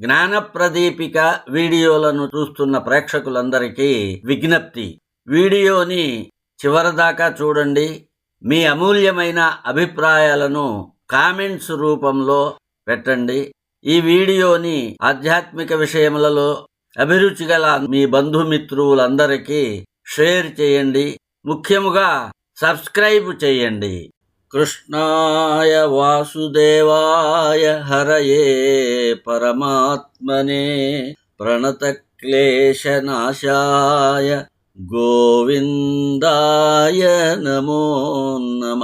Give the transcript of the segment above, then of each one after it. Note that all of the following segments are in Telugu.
జ్ఞానప్రదీపిక వీడియోలను చూస్తున్న ప్రేక్షకులందరికీ విజ్ఞప్తి. వీడియోని చివరిదాకా చూడండి. మీ అమూల్యమైన అభిప్రాయాలను కామెంట్స్ రూపంలో పెట్టండి. ఈ వీడియోని ఆధ్యాత్మిక విషయములలో అభిరుచి గల మీ బంధుమిత్రులందరికీ షేర్ చేయండి. ముఖ్యముగా సబ్స్క్రైబ్ చేయండి. కృష్ణాయ వాసుదేవాయ హరయే పరమాత్మనే. ప్రణతక్లేశనాశాయ గోవిందాయ నమో నమ.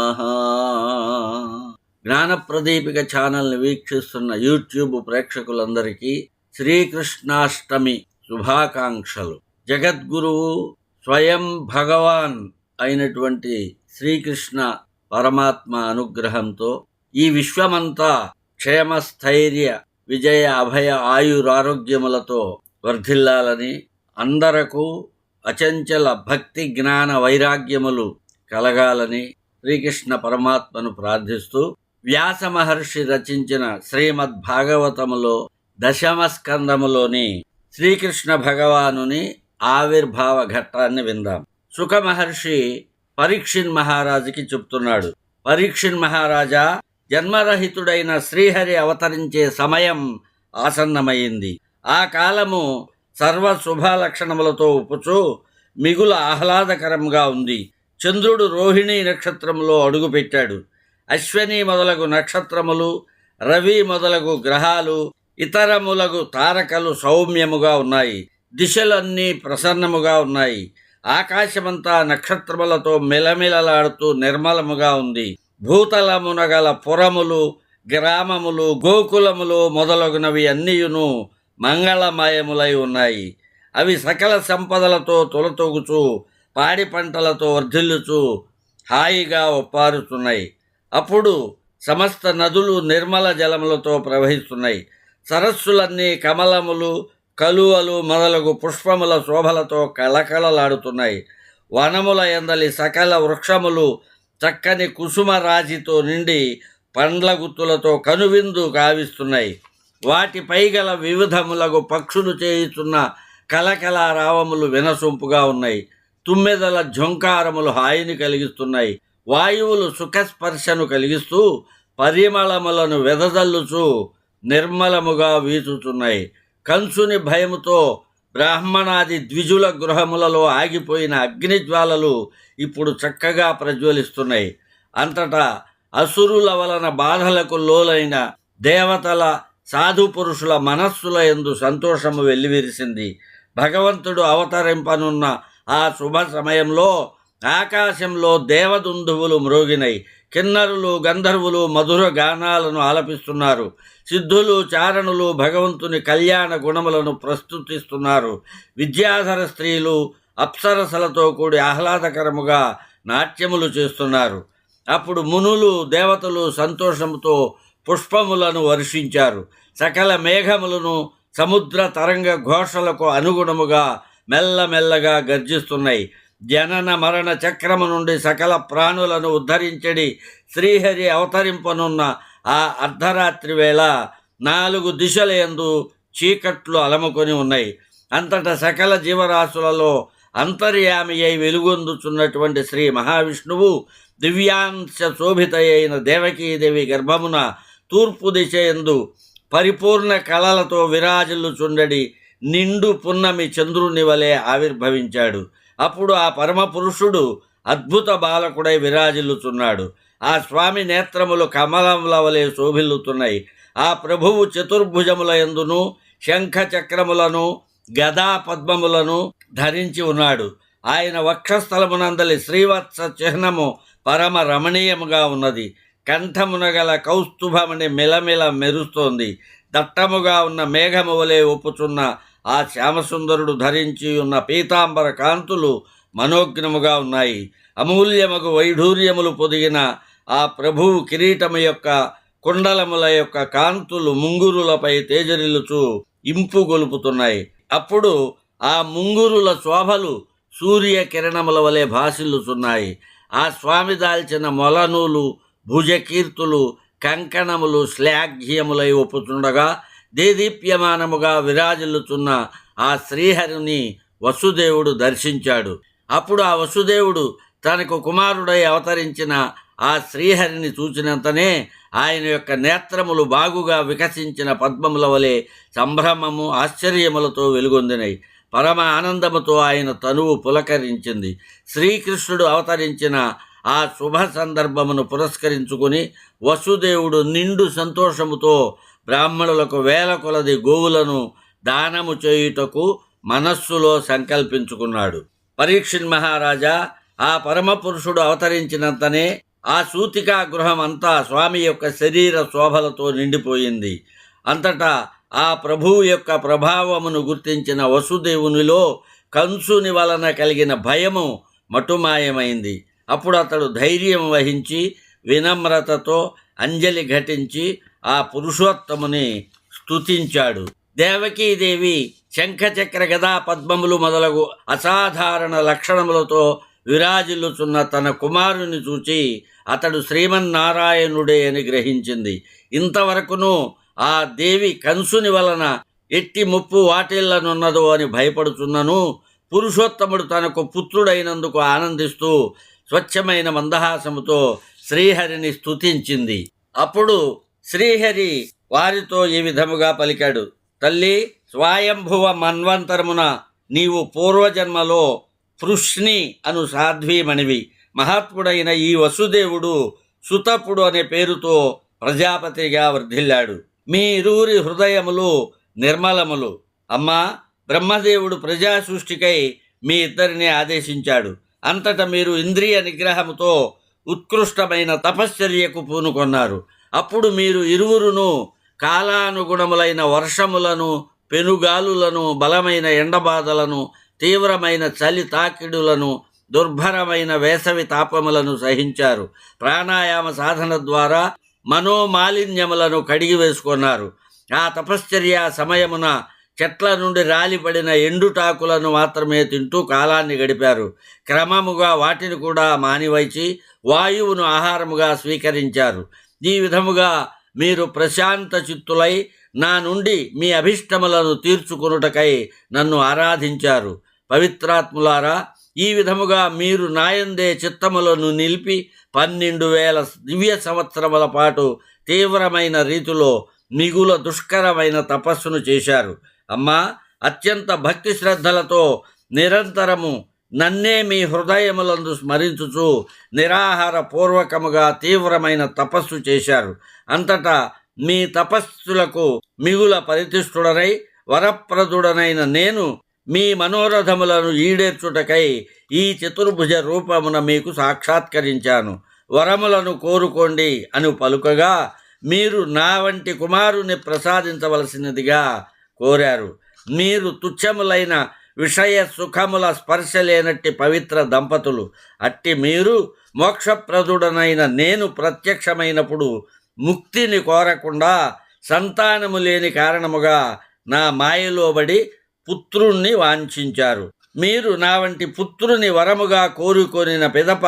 జ్ఞానప్రదీపిక ఛానల్ని వీక్షిస్తున్న యూట్యూబ్ ప్రేక్షకులందరికీ శ్రీకృష్ణాష్టమి శుభాకాంక్షలు. జగద్గురువు స్వయం భగవాన్ అయినటువంటి శ్రీకృష్ణ పరమాత్మ అనుగ్రహంతో ఈ విశ్వమంతా క్షేమస్థైర్య విజయ అభయ ఆయురారోగ్యములతో వర్ధిల్లాలని అందరకు అచంచల భక్తి జ్ఞాన వైరాగ్యములు కలగాలని శ్రీకృష్ణ పరమాత్మను ప్రార్థిస్తూ వ్యాస మహర్షి రచించిన శ్రీమద్ భాగవతములో దశమ స్కందములోని శ్రీకృష్ణ భగవానుని ఆవిర్భావ ఘట్టాన్ని విందాం. సుఖ మహర్షి పరీక్షిన్ మహారాజుకి చెప్తున్నాడు. పరీక్షిన్ మహారాజా జన్మరహితుడైన శ్రీహరి అవతరించే సమయం ఆసన్నమైంది. ఆ కాలము సర్వ శుభ లక్షణములతో ఉపుచు మిగుల ఆహ్లాదకరంగా ఉంది. చంద్రుడు రోహిణి నక్షత్రములో అడుగుపెట్టాడు. అశ్వని మొదలగు నక్షత్రములు రవి మొదలగు గ్రహాలు ఇతరములగు తారకలు సౌమ్యముగా ఉన్నాయి. దిశలన్నీ ప్రసన్నముగా ఉన్నాయి. ఆకాశమంతా నక్షత్రములతో మెలమిలలాడుతూ నిర్మలముగా ఉంది. భూతలమున గల పురములు గ్రామములు గోకులములు మొదలగునవి అన్నీయును మంగళమయములై ఉన్నాయి. అవి సకల సంపదలతో తొలతొగుచు పాడి పంటలతో వర్ధిల్లుచు హాయిగా ఒప్పారుతున్నాయి అప్పుడు సమస్త నదులు నిర్మల జలములతో ప్రవహిస్తున్నాయి. సరస్సులన్నీ కమలములు కలువలు మొదలగు పుష్పముల శోభలతో కళకళలాడుతున్నాయి. వనముల ఎందలి సకల వృక్షములు చక్కని కుసుమ రాజితో నిండి పండ్ల గుత్తులతో కనువిందు కావిస్తున్నాయి వాటిపై గల వివిధములకు పక్షులు చేయుచున్న కలకల రావములు వినసొంపుగా ఉన్నాయి. తుమ్మెదల ఝొంకారములు హాయిని కలిగిస్తున్నాయి. వాయువులు సుఖస్పర్శను కలిగిస్తూ పరిమళములను వెదజల్లుచు నిర్మలముగా వీచుతున్నాయి కంసుని భయముతో బ్రాహ్మణాది ద్విజుల గృహములలో ఆగిపోయిన అగ్నిజ్వాలలు ఇప్పుడు చక్కగా ప్రజ్వలిస్తున్నాయి. అంతటా అసురుల వలన బాధలకు లోలైన దేవతల సాధు పురుషుల మనస్సుల ఎందు సంతోషము వెల్లివిరిసింది. భగవంతుడు అవతరింపనున్న ఆ శుభ సమయంలో ఆకాశంలో దేవదుందువులు మ్రోగినై కిన్నరులు గంధర్వులు మధుర గానాలను ఆలపిస్తున్నారు. సిద్ధులు చారణులు భగవంతుని కళ్యాణ గుణములను ప్రస్తుతిస్తున్నారు. విద్యాధర స్త్రీలు అప్సరసలతో కూడి ఆహ్లాదకరముగా నాట్యములు చేస్తున్నారు. అప్పుడు మునులు దేవతలు సంతోషముతో పుష్పములను వర్షించారు. సకల మేఘములను సముద్ర తరంగ ఘోషలకు అనుగుణముగా మెల్లమెల్లగా గర్జిస్తున్నాయి. జనన మరణ చక్రము నుండి సకల ప్రాణులను ఉద్ధరించడి శ్రీహరి అవతరింపనున్న ఆ అర్ధరాత్రి వేళ నాలుగు దిశలందు చీకట్లు అలముకొని ఉన్నాయి. అంతటా సకల జీవరాశులలో అంతర్యామి అయి వెలుగొందుచున్నటువంటి శ్రీ మహావిష్ణువు దివ్యాంశ శోభిత అయిన దేవకీదేవి గర్భమున తూర్పు దిశ ఎందు పరిపూర్ణ కళలతో విరాజిల్లుచుండడి నిండు పున్నమి చంద్రుని వలె ఆవిర్భవించాడు. అప్పుడు ఆ పరమ పురుషుడు అద్భుత బాలకుడై విరాజిల్లుచున్నాడు. ఆ స్వామి నేత్రములు కమలముల వలె శోభిల్లుతున్నాయి. ఆ ప్రభువు చతుర్భుజముల ఎందును శంఖ చక్రములను గదా పద్మములను ధరించి ఉన్నాడు. ఆయన వక్షస్థలమునందలి శ్రీవత్స చిహ్నము పరమ రమణీయముగా ఉన్నది. కంఠమున గల కౌస్తుభమని మెలమెల మెరుస్తోంది. దట్టముగా ఉన్న మేఘము వలె ఒప్పుచున్న ఆ శ్యామసుందరుడు ధరించి ఉన్న పీతాంబర కాంతులు మనోజ్ఞముగా ఉన్నాయి. అమూల్యముకు వైఢూర్యములు పొదిగిన ఆ ప్రభువు కిరీటము యొక్క కుండలముల యొక్క కాంతులు ముంగురులపై తేజరిల్లుచు ఇంపు గొలుపుతున్నాయి. అప్పుడు ఆ ముంగురుల శోభలు సూర్య కిరణముల వలె భాసిల్లుచున్నాయి. ఆ స్వామి దాల్చిన మొలనూలు భుజకీర్తులు కంకణములు శ్లాఘ్యములై ఒప్పుతుండగా దేదీప్యమానముగా విరాజిల్లుచున్న ఆ శ్రీహరిని వసుదేవుడు దర్శించాడు. అప్పుడు ఆ వసుదేవుడు తనకు కుమారుడై అవతరించిన ఆ శ్రీహరిని చూచినంతనే ఆయన యొక్క నేత్రములు బాగుగా వికసించిన పద్మముల వలె సంభ్రమము ఆశ్చర్యములతో వెలుగొందినై. పరమ ఆనందముతో ఆయన తనువు పులకరించింది. శ్రీకృష్ణుడు అవతరించిన ఆ శుభ సందర్భమును పురస్కరించుకుని వసుదేవుడు నిండు సంతోషముతో బ్రాహ్మణులకు వేల కొలది గోవులను దానము చేయుటకు మనస్సులో సంకల్పించుకున్నాడు. పరీక్షిన్ మహారాజా ఆ పరమ పురుషుడు అవతరించినంతనే ఆ సూతికా గృహం అంతా స్వామి యొక్క శరీర శోభలతో నిండిపోయింది. అంతటా ఆ ప్రభువు యొక్క ప్రభావమును గుర్తించిన వసుదేవునిలో కంసుని వలన కలిగిన భయము మటుమాయమైంది. అప్పుడు అతడు ధైర్యం వహించి వినమ్రతతో అంజలి ఘటించి ఆ పురుషోత్తముని స్తుతించాడు. దేవకీదేవి శంఖచక్ర గదా పద్మములు మొదలగు అసాధారణ లక్షణములతో విరాజిల్లుచున్న తన కుమారుని చూచి అతడు శ్రీమన్నారాయణుడే అని గ్రహించింది. ఇంతవరకును ఆ దేవి కంసుని వలన ఎట్టి ముప్పు వాటిల్లనున్నదో అని భయపడుచున్నను. పురుషోత్తముడు తనకు పుత్రుడైనందుకు ఆనందిస్తూ స్వచ్ఛమైన మందహాసముతో శ్రీహరిని స్తుతించింది. అప్పుడు శ్రీహరి వారితో ఈ విధముగా పలికాడు. తల్లి స్వయంభువ మన్వంతరమున నీవు పూర్వజన్మలో పృష్ణి అను సాధ్వీమణివి. మహాత్ముడైన ఈ వసుదేవుడు సుతపుడు అనే పేరుతో ప్రజాపతిగా వర్ధిల్లాడు. మీ ఇరువురి హృదయములు నిర్మలములు. అమ్మా బ్రహ్మదేవుడు ప్రజా సృష్టికై మీ ఇద్దరిని ఆదేశించాడు. అంతటా మీరు ఇంద్రియ నిగ్రహముతో ఉత్కృష్టమైన తపశ్చర్యకు పూనుకొన్నారు. అప్పుడు మీరు ఇరువురును కాలానుగుణములైన వర్షములను పెనుగాలులను బలమైన ఎండబాధలను తీవ్రమైన చలి తాకిడులను దుర్భరమైన వేసవి తాపములను సహించారు. ప్రాణాయామ సాధన ద్వారా మనోమాలిన్యములను కడిగి వేసుకున్నారు. ఆ తపశ్చర్య సమయమున చెట్ల నుండి రాలిపడిన ఎండుటాకులను మాత్రమే తింటూ కాలాన్ని గడిపారు. క్రమముగా వాటిని కూడా మానివైచి వాయువును ఆహారముగా స్వీకరించారు. ఈ విధముగా మీరు ప్రశాంత చిత్తులై నా నుండి మీ అభిష్టములను తీర్చుకొనుటకై నన్ను ఆరాధించారు. పవిత్రాత్ములారా ఈ విధముగా మీరు నాయందే చిత్తములను నిలిపి పన్నెండు వేల దివ్య సంవత్సరముల పాటు తీవ్రమైన రీతిలో మిగుల దుష్కరమైన తపస్సును చేశారు. అమ్మా అత్యంత భక్తి శ్రద్ధలతో నిరంతరము నన్నే మీ హృదయములందు స్మరించుచు నిరాహార పూర్వకముగా తీవ్రమైన తపస్సు చేశారు. అంతటా మీ తపస్సులకు మిగుల పరితిష్ఠుడనై వరప్రదుడనైన నేను మీ మనోరథములను ఈడేర్చుటకై ఈ చతుర్భుజ రూపమున మీకు సాక్షాత్కరించాను. వరములను కోరుకోండి అని పలుకగా మీరు నా వంటి కుమారుని ప్రసాదించవలసినదిగా కోరారు. మీరు తుచ్చములైన విషయ సుఖముల స్పర్శ లేనట్టి పవిత్ర దంపతులు. అట్టి మీరు మోక్షప్రదుడనైన నేను ప్రత్యక్షమైనప్పుడు ముక్తిని కోరకుండా సంతానము లేని కారణముగా నా మాయలోబడి పుత్రుణ్ణి వాంఛించారు. మీరు నా వంటి పుత్రుని వరముగా కోరుకొనిన పిదప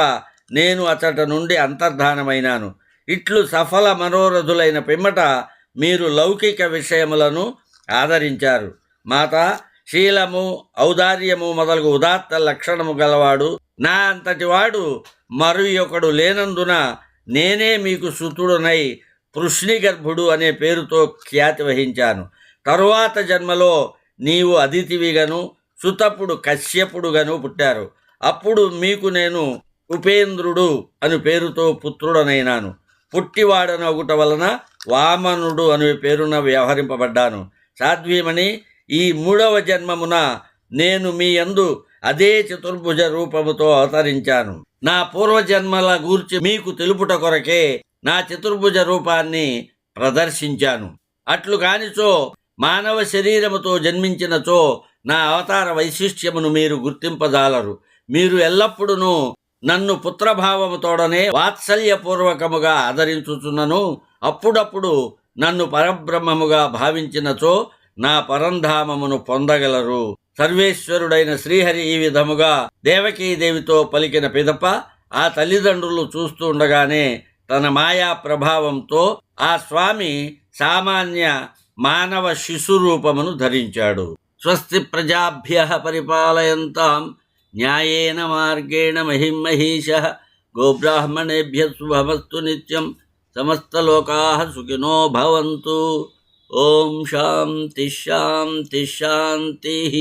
నేను అతట నుండి అంతర్ధానమైనాను. ఇట్లు సఫల మనోరథులైన పిమ్మట మీరు లౌకిక విషయములను ఆదరించారు. మాత శీలము ఔదార్యము మొదలగు ఉదాత్త లక్షణము గలవాడు. నా అంతటివాడు మరి ఒకడు లేనందున నేనే మీకు సుతుడునై పృష్ణిగర్భుడు అనే పేరుతో ఖ్యాతి వహించాను. తరువాత జన్మలో నీవు అదితివిగను సుతపుడు కశ్యపుడుగను పుట్టారు. అప్పుడు మీకు నేను ఉపేంద్రుడు అని పేరుతో పుత్రుడనైనాను. పుట్టివాడనగుట వలన వామనుడు అనే పేరున వ్యవహరింపబడ్డాను. సాధ్వీమణి ఈ మూడవ జన్మమున నేను మీ యందు అదే చతుర్భుజ రూపముతో అవతరించాను. నా పూర్వజన్మల గూర్చి మీకు తెలుపుట కొరకే నా చతుర్భుజ రూపాన్ని ప్రదర్శించాను. అట్లు కానిచో మానవ శరీరముతో జన్మించినచో నా అవతార వైశిష్ట్యమును మీరు గుర్తింపజాలరు. మీరు ఎల్లప్పుడూ నన్ను పుత్రభావముతోడనే వాత్సల్యపూర్వకముగా ఆదరించుచున్నను. అప్పుడప్పుడు నన్ను పరబ్రహ్మముగా భావించినచో నా పరంధామమును పొందగలరు. సర్వేశ్వరుడైన శ్రీహరి ఈ విధముగా దేవకీదేవితో పలికిన పిదప ఆ తల్లిదండ్రులు చూస్తూ ఉండగానే తన మాయా ప్రభావంతో ఆ స్వామి సామాన్య మానవ శిశు రూపమును ధరించాడు. స్వస్తి ప్రజాభ్య పరిపాలయంతాం. న్యాయేన మార్గేణ మహిం గోబ్రాహ్మణేభ్య శుభమస్తు నిత్యం. సమస్తలోకా సుఖినో భవంతు. ॐ शान्तिः शान्तिः